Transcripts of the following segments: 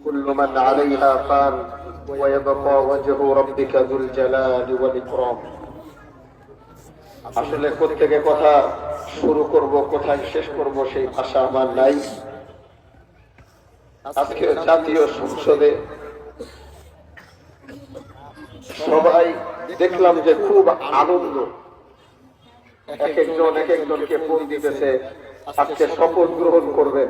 كل من عليها فان ويبقى وجه ربك ذو الجلال والإكرام আসলে থেকে কথা শুরু করব কোথায় শেষ করব সেই আশা আমার নাই আজকে জাতীয় সংসদে সবাই দেখলাম যে খুব আনন্দ এক একজন এক একজনকে ফোন দিতেছে আজকে শপথ গ্রহণ করবেন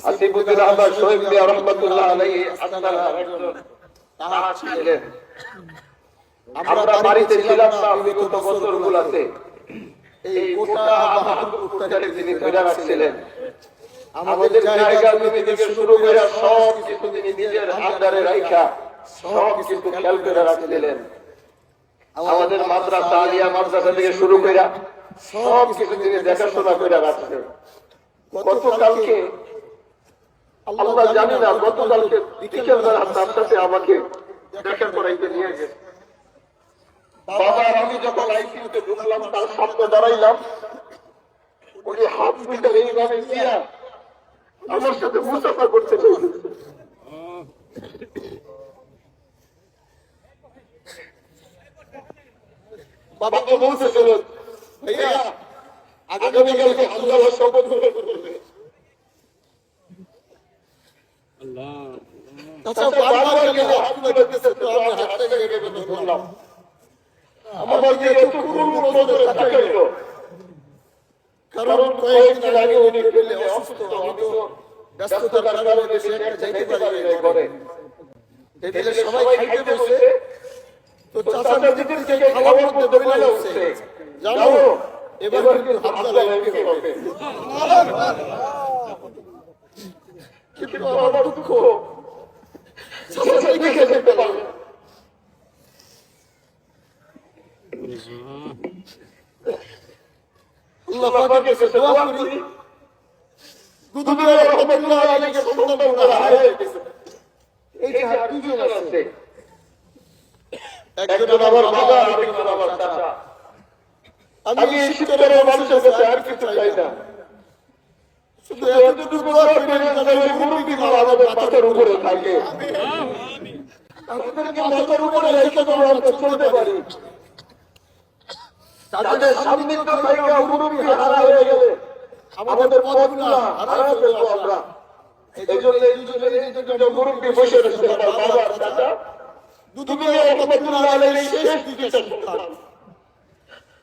আসিফুদ্দিন আহমদ শহীদ মিয়া রহমতুল্লাহ আলাইহি আপনারা ছিলেন আমরা বাড়িতে ছিলাম না বিগত বছরগুলোতে এই গোটা তিনি ধরে রাখছিলেন আমাদের জায়গা জমি থেকে শুরু করে সব কিছু তিনি নিজের আন্ডারে রাখা সব কিছু খেয়াল করে রাখছিলেন আমাদের মাদ্রাসা আলিয়া মাদ্রাসা থেকে শুরু করে সব কিছু তিনি দেখাশোনা করে রাখছেন গতকালকে আল্লাহ জানি না গতকালকে বিকেল বেলা তার সাথে আমাকে দেখা করাইতে নিয়ে গেছে। বাবা আমি যখন আইসিউতে ঢুকলাম তার সামনে দাঁড়াইলাম। উনি হাত মিটার এইভাবে দিয়া আমার সাথে মুসাফা করতে বাবাকে বলতেছিল ভাইয়া আগামীকালকে আল্লাহ শপথ গ্রহণ করবে আচ্ছা বারবার গেলে হাত মিটাতেছে তো আমি হাতটা এভাবে ধরলাম আমার যে একটু পূর্ণ নজরে থাকাইল কারণ কয়েকদিন আগে উনি ফেলে অসুস্থ আমি তো ব্যস্ততার কারণে বেশি একটা যাইতে পারি না ঘরে। ফেলে সবাই খাইতে বসে। তো চাচা দিদির খাওয়ার মধ্যে দৌড়ে উঠছে জানো এবার কিন্তু হামজা এমপি হবে। কিন্তু আমার দুঃখ। আল্লাহ কাছে দোয়া করি দুদুদের রহমতুল্লাহ আলাইহিকে সন্তান ওনারা হারিয়ে গেছে এই যে আর দুজন আমি মানুষের কাছে আর কিছু চাই না মাথার উপরে থাকে। আমাদেরকে মাথার উপরে রেখে আমরা চলতে পারি। তাদের সান্নিধ্য থেকে মুরব্বী হারা হয়ে গেলে আমাদের হারা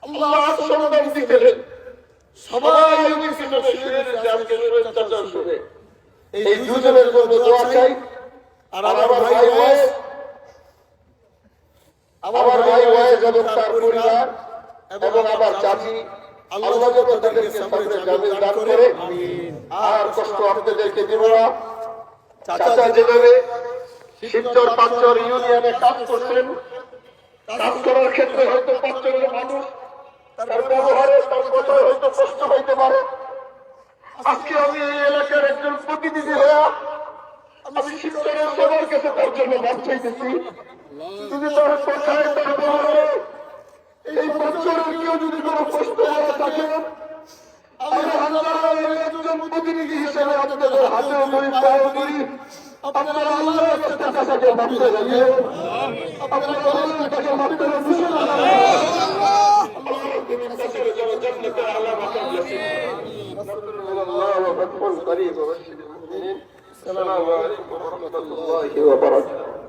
আল্লাহ সন্তান দিলেন সবাই মিছিল শুয়ে আজকে শরীর চাচা এই দুজনের জন্য দোয়া চাই। আর আমার ভাই ওয়াইস আমার ভাই ওয়াইস এবং তার পরিবার এবং আমার চাচি আল্লাহ তাদেরকে সামনে জামিন দান করে আর কষ্ট আপনাদেরকে দিব না। চাচা যেভাবে শিবচর পাঁচচর ইউনিয়নে কাজ করছেন কাজ করার ক্ষেত্রে হয়তো পাঁচচরের মানুষ কষ্ট হইতে পারে। আজকে আমি এই এলাকার একজন প্রতিনিধি হয়ে আমি শিবচরের সবার কাছে তার জন্য মাপ চাইতেছি। যদি তার কথায় তার ব্যবহারে এই বছর কেউ যদি কোনো কষ্ট হয়ে থাকে প্রতিনিধি হিসেবে আপনাদের হাতে করি আপনারা আল্লাহর আপনারা আল্লাহর تنتصر السلام عليكم ورحمة الله وبركاته.